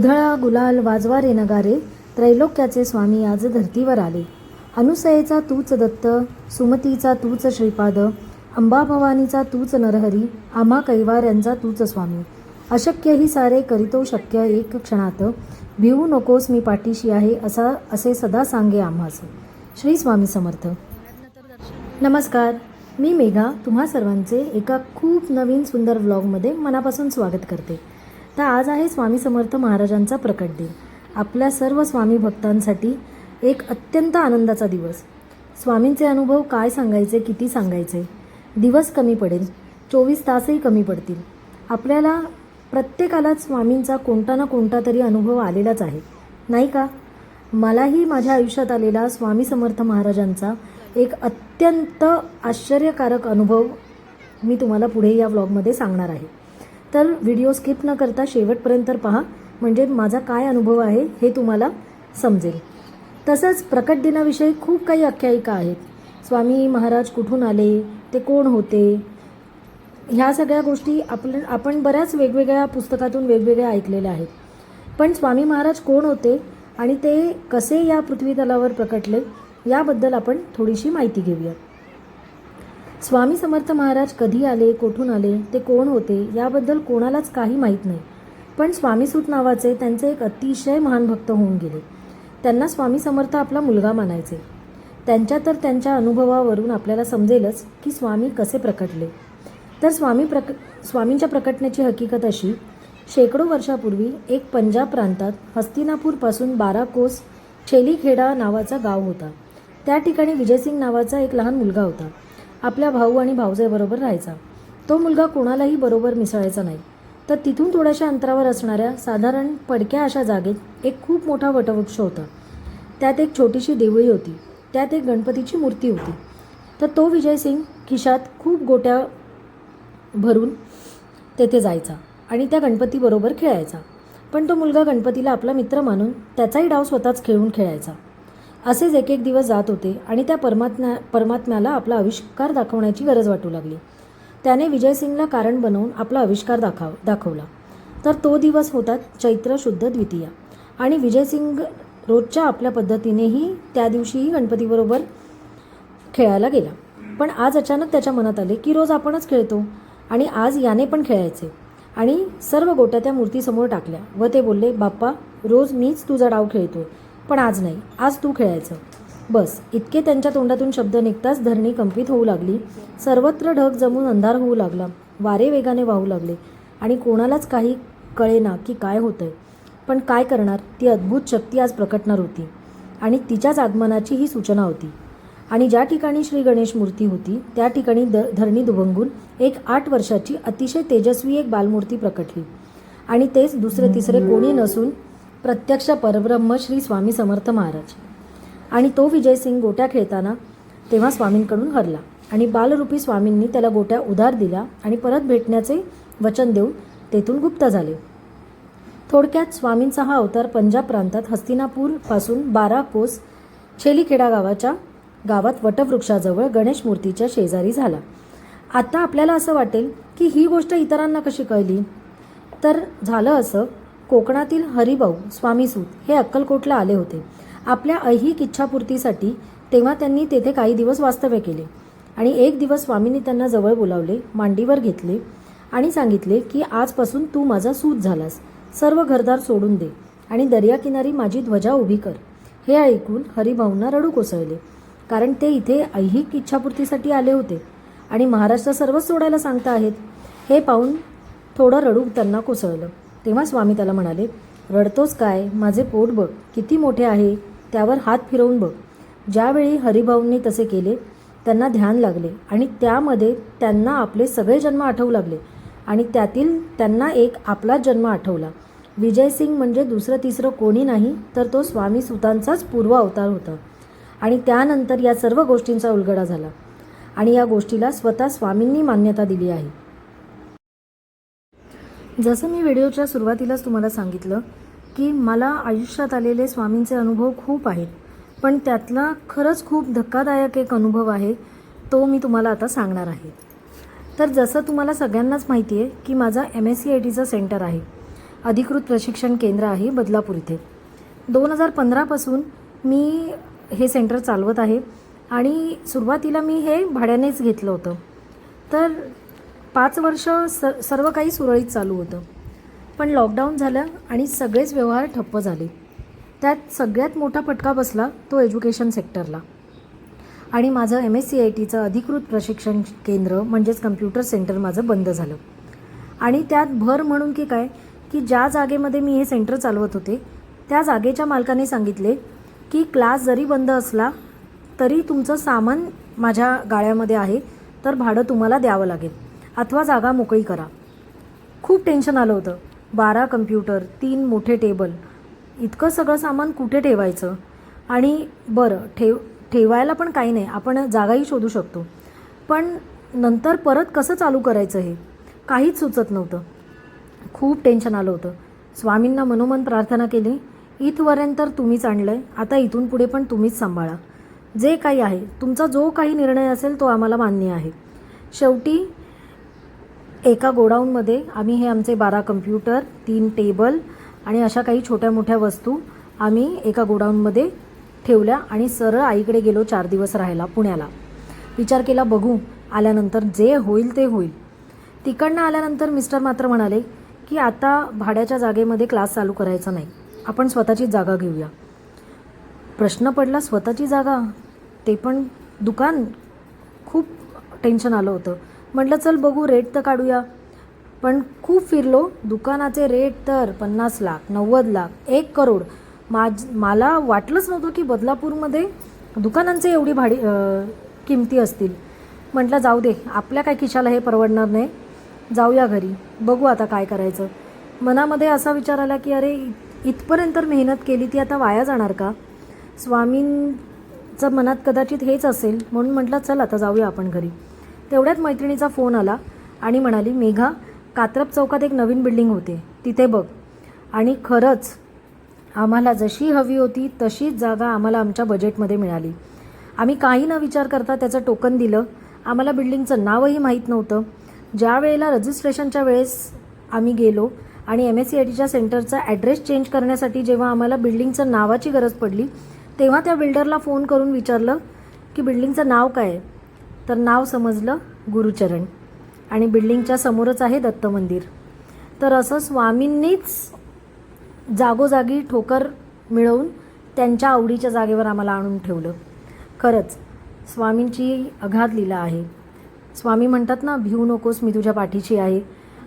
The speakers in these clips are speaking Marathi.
उधळा गुलाल वाजवा रे नगारे त्रैलोक्याचे स्वामी आज धर्तीवर आले. अनुसयेचा तूच दत्त सुमतीचा तूच श्रीपाद अंबा भवानीचा तूच नरहरी आम्हा कैवाऱ्यांचा तूच स्वामी. अशक्य ही सारे करीतो शक्य एक क्षणात. भिवू नकोस मी पाठीशी आहे असा असे सदा सांगे आम्हास श्री स्वामी समर्थ. नमस्कार. मी मेघा तुम्हा सर्वांचे एका खूप नवीन सुंदर व्लॉगमध्ये मनापासून स्वागत करते. तर आज आहे स्वामी समर्थ महाराजांचा प्रकट दिन. आपल्या सर्व स्वामी भक्तांसाठी एक अत्यंत आनंदाचा दिवस. स्वामींचे अनुभव काय सांगायचे किती सांगायचे? दिवस कमी पडेल चोवीस तासही कमी पडतील. आपल्याला प्रत्येकालाच स्वामींचा कोणता ना कोणता तरी अनुभव आलेलाच आहे नाही का? मलाही माझ्या आयुष्यात आलेला स्वामी समर्थ महाराजांचा एक अत्यंत आश्चर्यकारक अनुभव मी तुम्हाला पुढे या व्लॉगमध्ये सांगणार आहे. तर व्हिडिओ स्किप न करता शेवटपर्यंत पहा. म्हणजे माझा काय अनुभव आहे हे तुम्हाला समजेल. तसंच प्रकट दिनाविषयी खूप काही आख्यायिका आहेत. स्वामी महाराज कुठून आले? ते कोण होते? ह्या सगळ्या गोष्टी आपण आपण बऱ्याच वेगवेगळ्या पुस्तकातून वेगवेगळ्या ऐकलेल्या आहेत. पण स्वामी महाराज कोण होते आणि ते कसे या पृथ्वी तलावर प्रकटले? याबद्दल आपण थोडीशी माहिती घेऊया स्वामी समर्थ महाराज कधी आले कोठून आले ते कोण होते याबद्दल कोणालाच काही माहीत नाही. पण स्वामीसूत नावाचे त्यांचे एक अतिशय महान भक्त होऊन गेले. त्यांना स्वामी समर्थ आपला मुलगा मानायचे. त्यांच्या तर त्यांच्या अनुभवावरून आपल्याला समजेलच की स्वामी कसे प्रकटले. तर स्वामी प्रक स्वामींच्या प्रकटण्याची हकीकत अशी शेकडो वर्षापूर्वी एक पंजाब प्रांतात हस्तिनापूरपासून बारा कोस छेलीखेडा नावाचा गाव होता. त्या ठिकाणी विजयसिंग नावाचा एक लहान मुलगा होता. आपल्या भाऊ आणि भाऊजेबरोबर राहायचा. तो मुलगा कोणालाही बरोबर मिसळायचा नाही. तर तिथून थोड्याशा अंतरावर असणाऱ्या साधारण पडक्या अशा जागेत एक खूप मोठा वटवृक्ष होता. त्यात एक छोटीशी देवळी होती. त्यात एक गणपतीची मूर्ती होती. तर तो विजयसिंग खिशात खूप गोट्या भरून तेथे जायचा आणि त्या गणपतीबरोबर खेळायचा. पण तो मुलगा गणपतीला आपला मित्र मानून त्याचाही डाव स्वतःच खेळून खेळायचा. असेच एक एक दिवस जात होते आणि त्या परमात्म्या परमात्म्याला आपला आविष्कार दाखवण्याची गरज वाटू लागली. त्याने विजयसिंगला कारण बनवून आपला आविष्कार दाखव दाखवला. तर तो दिवस होता चैत्र शुद्ध द्वितीया. आणि विजयसिंग रोजच्या आपल्या पद्धतीनेही त्या दिवशीही गणपतीबरोबर खेळायला गेला. पण आज अचानक त्याच्या मनात आले की रोज आपणच खेळतो आणि आज याने पण खेळायचे. आणि सर्व गोट्या त्या मूर्तीसमोर टाकल्या व ते बोलले बाप्पा रोज मीच तुझा डाव खेळतोय. पण आज नाही. आज तू खेळायचं. बस इतके त्यांच्या तोंडातून शब्द निघताच धरणी कंपित होऊ लागली. सर्वत्र ढग जमून अंधार होऊ लागला. वारे वेगाने वाहू लागले. आणि कोणालाच काही कळेना की काय होतंय. पण काय करणार? ती अद्भुत शक्ती आज प्रकटणार होती. आणि तिच्याच आगमनाची ही सूचना होती. आणि ज्या ठिकाणी श्री गणेश मूर्ती होती त्या ठिकाणी द धरणी दुभंगून एक आठ वर्षाची अतिशय तेजस्वी एक बालमूर्ती प्रकटली. आणि तेच दुसरे तिसरे कोणी नसून प्रत्यक्ष परब्रह्म श्री स्वामी समर्थ महाराज. आणि तो विजयसिंग गोट्या खेळताना तेव्हा स्वामींकडून हरला. आणि बालरूपी स्वामींनी त्याला गोट्या उधार दिल्या आणि परत भेटण्याचे वचन देऊन तेथून गुप्त झाले. थोडक्यात स्वामींचा हा अवतार पंजाब प्रांतात हस्तिनापूरपासून बारा कोस छेलीखेडा गावाच्या गावात वटवृक्षाजवळ गणेश मूर्तीच्या शेजारी झाला. आता आपल्याला असं वाटेल की ही गोष्ट इतरांना कशी कळली? तर झालं असं कोकणातील हरिभाऊ स्वामीसूत हे अक्कलकोटला आले होते. आपल्या ऐहिक इच्छापूर्तीसाठी तेव्हा त्यांनी तेथे काही दिवस वास्तव्य केले आणि एक दिवस स्वामींनी त्यांना जवळ बोलावले मांडीवर घेतले आणि सांगितले की आजपासून तू माझा सूत झालास. सर्व घरदार सोडून दे आणि दर्याकिनारी माझी ध्वजा उभी कर. हे ऐकून हरिभाऊंना रडू कोसळले कारण ते इथे ऐहिक इच्छापूर्तीसाठी आले होते आणि महाराष्ट्र सर्वच सोडायला सांगता आहेत. हे पाहून थोडं रडू त्यांना कोसळलं. तेव्हा स्वामी त्याला म्हणाले रडतोच काय? माझे पोट बघ. किती मोठे आहे. त्यावर हात फिरवून बघ. ज्यावेळी हरिभाऊंनी तसे केले त्यांना ध्यान लागले आणि त्यामध्ये त्यांना आपले सगळे जन्म आठवू लागले आणि त्यातील त्यांना एक आपलाच जन्म आठवला. विजयसिंग म्हणजे दुसरं तिसरं कोणी नाही तर तो स्वामी सुतांचाच पूर्व अवतार होता. आणि त्यानंतर या सर्व गोष्टींचा उलगडा झाला. आणि या गोष्टीला स्वतः स्वामींनी मान्यता दिली आहे. जसं मी व्हिडिओच्या सुरुवातीलाच तुम्हाला सांगितलं की मला आयुष्यात आलेले स्वामींचे अनुभव खूप आहेत पण त्यातला खरंच खूप धक्कादायक एक अनुभव आहे तो मी तुम्हाला आता सांगणार आहे. तर जसं तुम्हाला सगळ्यांनाच माहिती आहे की माझा एम एस सी आय टीचं सेंटर आहे अधिकृत प्रशिक्षण केंद्र आहे बदलापूर इथे. दोन हजार पंधरापासून मी हे सेंटर चालवत आहे आणि सुरुवातीला मी हे भाड्यानेच घेतलं होतं. तर पाच वर्ष स सर्व काही सुरळीत चालू होतं. पण लॉकडाऊन झालं आणि सगळेच व्यवहार ठप्प झाले. त्यात सगळ्यात मोठा फटका बसला तो एज्युकेशन सेक्टरला आणि माझं एम एस सी आय टीचं अधिकृत प्रशिक्षण केंद्र म्हणजेच कम्प्युटर सेंटर माझं बंद झालं. आणि त्यात भर म्हणून की काय की ज्या जागेमध्ये मी हे सेंटर चालवत होते त्या जागेच्या मालकाने सांगितले की क्लास जरी बंद असला तरी तुमचं सामान माझ्या गाळ्यामध्ये आहे तर भाडं तुम्हाला द्यावं लागेल. अथवा जागा मोकळी करा. खूप टेन्शन आलं होतं. बारा कम्प्युटर तीन मोठे टेबल इतकं सगळं सामान कुठे ठेवायचं? आणि बरं ठेव ठेवायला पण काही नाही. आपण जागाही शोधू शकतो. पण नंतर परत कसं चालू करायचं हे? काहीच सुचत नव्हतं. खूप टेन्शन आलं होतं. स्वामींना मनोमन प्रार्थना केली इथपर्यंत तर तुम्हीच आणलं आहे आता इथून पुढे पण तुम्हीच सांभाळा. जे काही आहे तुमचा जो काही निर्णय असेल तो आम्हाला मान्य आहे. शेवटी एका गोडाऊनमध्ये आम्ही हे आमचे बारा कम्प्युटर तीन टेबल आणि अशा काही छोट्या मोठ्या वस्तू आम्ही एका गोडाऊनमध्ये ठेवल्या आणि सरळ आईकडे गेलो चार दिवस राहायला पुण्याला. विचार केला बघू आल्यानंतर जे होईल ते होईल. तिकडनं आल्यानंतर मिस्टर मात्र म्हणाले की आता भाड्याच्या जागेमध्ये क्लास चालू करायचा नाही. आपण स्वतःची जागा घेऊया. प्रश्न पडला स्वतःची जागा? ते पण दुकान खूप टेन्शन आलं होतं. म्हटलं चल बघू रेट तर काढूया. पण खूप फिरलो. दुकानाचे रेट तर पन्नास लाख नव्वद लाख एक करोड. माझ मला वाटलंच नव्हतं की बदलापूरमध्ये दुकानांचे एवढी भाडी किमती असतील. म्हटलं जाऊ दे आपल्या काय खिशाला हे परवडणार नाही. जाऊया घरी बघू आता काय करायचं. मनामध्ये असा विचार आला की अरे इथपर्यंत तर मेहनत केली ती आता वाया जाणार का? स्वामींचं मनात कदाचित हेच असेल. म्हणून म्हटलं चल आता जाऊया आपण घरी. तेवढ्यात मैत्रिणीचा फोन आला आणि म्हणाली मेघा कात्रप चौकात एक नवीन बिल्डिंग होते. तिथे बघ. आणि खरंच आम्हाला जशी हवी होती तशीच जागा आम्हाला आमच्या बजेटमध्ये मिळाली. आम्ही काही न विचार करता त्याचं टोकन दिलं. आम्हाला बिल्डिंगचं नावही माहीत नव्हतं. ज्या वेळेला रजिस्ट्रेशनच्या वेळेस आम्ही गेलो आणि एम एस सी आय टीच्या सेंटरचा ॲड्रेस चेंज करण्यासाठी जेव्हा आम्हाला बिल्डिंगचं नावाची गरज पडली तेव्हा त्या बिल्डरला फोन करून विचारलं की बिल्डिंगचं नाव काय आहे? तर नाव समजलं गुरुचरण. आणि बिल्डिंगच्या समोरच आहे दत्त मंदिर. तर असं स्वामींनीच जागोजागी ठोकर मिळवून त्यांच्या आवडीच्या जागेवर आम्हाला आणून ठेवलं. खरंच स्वामींची अघात लीला आहे. स्वामी म्हणतात ना भिवू नकोस मी तुझ्या पाठीशी आहे.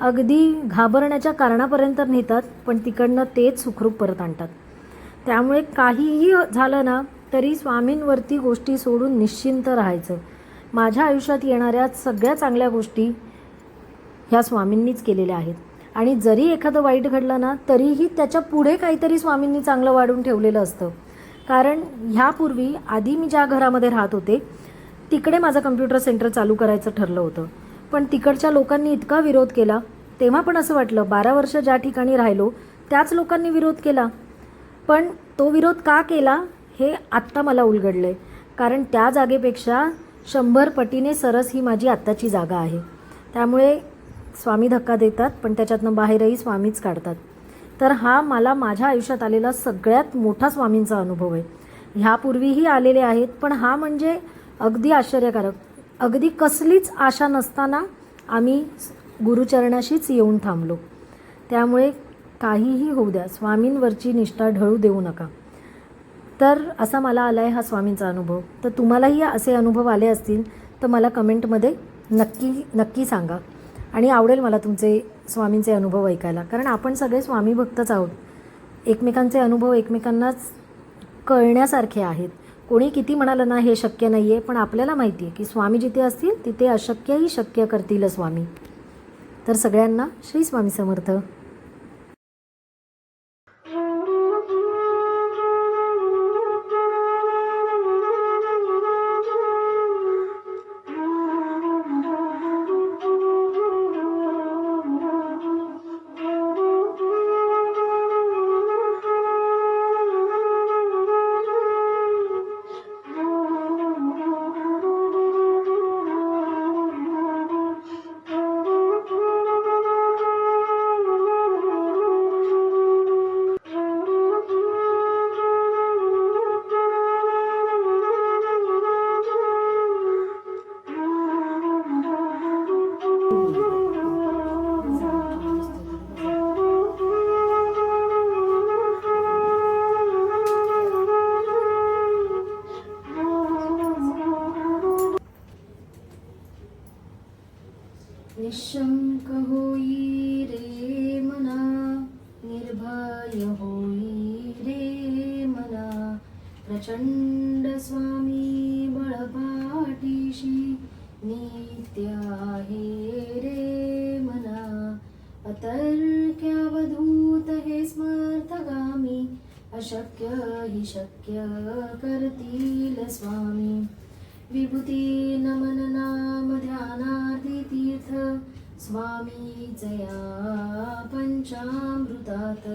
अगदी घाबरण्याच्या कारणापर्यंत नेतात पण तिकडनं तेच सुखरूप परत आणतात. त्यामुळे काहीही झालं ना तरी स्वामींवरती गोष्टी सोडून निश्चिंत राहायचं. माझ्या आयुष्यात येणाऱ्या सगळ्या चांगल्या गोष्टी ह्या स्वामींनीच केलेल्या आहेत. आणि जरी एखादं वाईट घडलं ना तरीही त्याच्या पुढे काहीतरी स्वामींनी चांगलं वाढून ठेवलेलं असतं. कारण ह्यापूर्वी आधी मी ज्या घरामध्ये राहत होते तिकडे माझं कम्प्युटर सेंटर चालू करायचं ठरलं होतं. पण तिकडच्या लोकांनी इतका विरोध केला तेव्हा पण असं वाटलं बारा वर्ष ज्या ठिकाणी राहिलो त्याच लोकांनी विरोध केला. पण तो विरोध का केला हे आत्ता मला उलगडलं आहे कारण त्या जागेपेक्षा शंभर पटीने सरस ही माझी आत्ताची जागा आहे. त्यामुळे स्वामी धक्का देतात पण त्याच्यातनं बाहेरही स्वामीच काढतात. तर हा मला माझ्या आयुष्यात आलेला सगळ्यात मोठा स्वामींचा अनुभव आहे. ह्यापूर्वीही आलेले आहेत पण हा म्हणजे अगदी आश्चर्यकारक. अगदी कसलीच आशा नसताना आम्ही गुरुचरणाशीच येऊन थांबलो. त्यामुळे काहीही होऊ द्या स्वामींवरची निष्ठा ढळू देऊ नका. तर असा मला आला आहे हा स्वामींचा अनुभव. तर तुम्हालाही असे अनुभव आले असतील तर मला कमेंटमध्ये नक्की नक्की सांगा. आणि आवडेल मला तुमचे स्वामींचे अनुभव ऐकायला. कारण आपण सगळे स्वामी भक्तच आहोत. एकमेकांचे अनुभव एकमेकांनाच कळण्यासारखे आहेत. कोणी किती म्हणालं ना हे शक्य नाही आहे पण आपल्याला माहिती आहे की स्वामी जिथे असतील तिथे अशक्यही शक्य करतील स्वामी. तर सगळ्यांना श्री स्वामी समर्थ. अवधूत हे स्मर्थगामी अशक्य हि शक्य करतील स्वामी. विभूती नमन नाम ध्यानार्थी तीर्थ स्वामी जया पंचामृतात.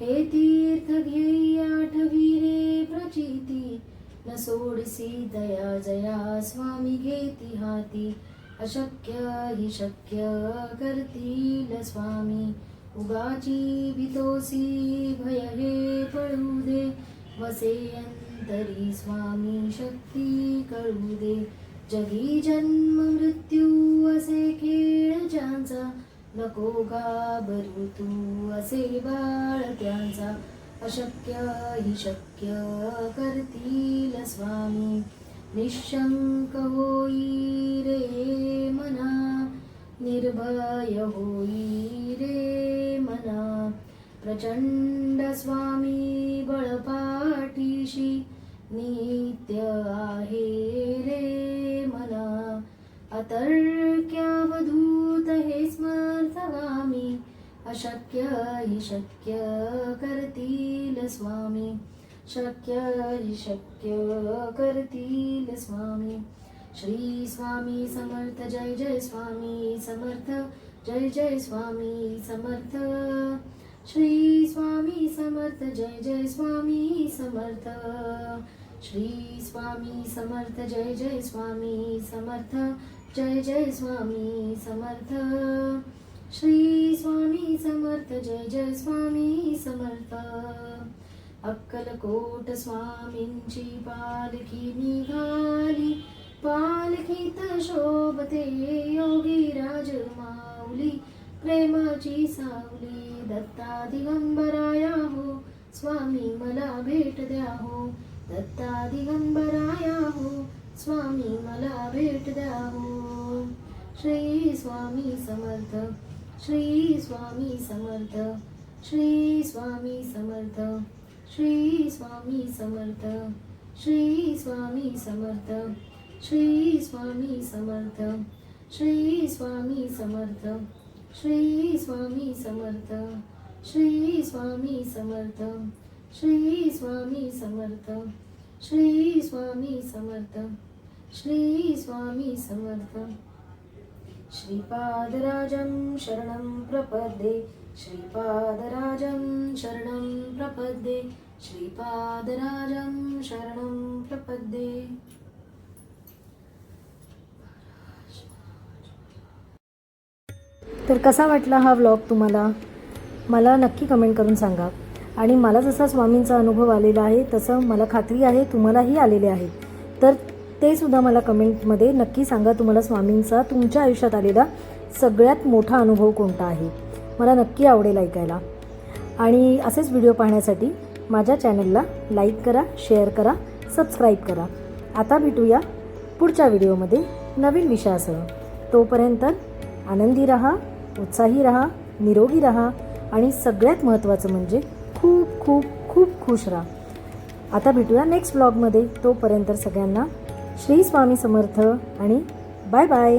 हे तीर्थ घेई आठवी रे प्रचिती न सोडसी दया जया स्वामी घेती हाती अशक्य हि शक्य करतील स्वामी. उगाची भीतोसी भय हे पळू दे. वसे अंतरी स्वामी शक्ती कळू दे. जगी जन्म मृत्यू असे खेळ ज्यांचा. नको घाबरू तू असे बाळ त्यांचा. अशक्य ही शक्य करतील स्वामी. निशंक होई रे मना. निर्भय होई रे मना प्रचंड स्वामी बळपाठीशी नित्य आहे रे मना अतर्क्यावधूत हे स्मर्थगामी। अशक्य हि शक्य करतील स्वामी। शक्य हि शक्य करतील स्वामी। श्री स्वामी समर्थ जय जय स्वामी समर्थ जय जय स्वामी समर्थ. श्री स्वामी समर्थ जय जय स्वामी समर्थ. श्री स्वामी समर्थ जय जय स्वामी समर्थ जय जय स्वामी समर्थ. श्री स्वामी समर्थ जय जय स्वामी समर्थ. अक्कलकोट स्वामींची पालखी निघाली पालखीत शोभते योगी राज माऊली प्रेमाची सावली दत्ता दिगंबराया हो स्वामी मला भेट द्या हो दत्ता दिगंबराया हो स्वामी मला भेट द्या हो. श्री स्वामी समर्थ श्री स्वामी समर्थ श्री स्वामी समर्थ श्री स्वामी समर्थ श्री स्वामी समर्थ. श्री स्वामी समर्थ श्री स्वामी समर्थ श्री स्वामी समर्थ श्री स्वामी समर्थ श्री स्वामी समर्थ श्री स्वामी समर्थ श्री स्वामी समर्थ. श्रीपादराजं शरणं प्रपद्ये श्रीपादराजं शरणं प्रपद्ये श्रीपादराजं शरणं प्रपद्ये. तर कसा वाटला हा व्लॉग तुम्हाला? मला नक्की कमेंट करून सांगा. आणि मला जसा स्वामींचा अनुभव आलेला आहे तसं मला खात्री आहे तुम्हालाही आलेले आहे. तर ते सुद्धा मला कमेंटमध्ये नक्की सांगा तुम्हाला स्वामींचा तुमच्या आयुष्यात आलेला सगळ्यात मोठा अनुभव कोणता आहे. मला नक्की आवडेल ऐकायला. आणि असेच व्हिडिओ पाहण्यासाठी माझ्या चॅनलला लाईक करा शेअर करा सबस्क्राईब करा. आता भेटूया पुढच्या व्हिडिओमध्ये नवीन विषयासह. तोपर्यंत आनंदी रहा उत्साही रहा निरोगी रहा आणि सगळ्यात महत्त्वाचं म्हणजे खूप खूप खूप खुश राहा. आता भेटूया नेक्स्ट ब्लॉगमध्ये तोपर्यंत सगळ्यांना श्री स्वामी समर्थ आणि बाय बाय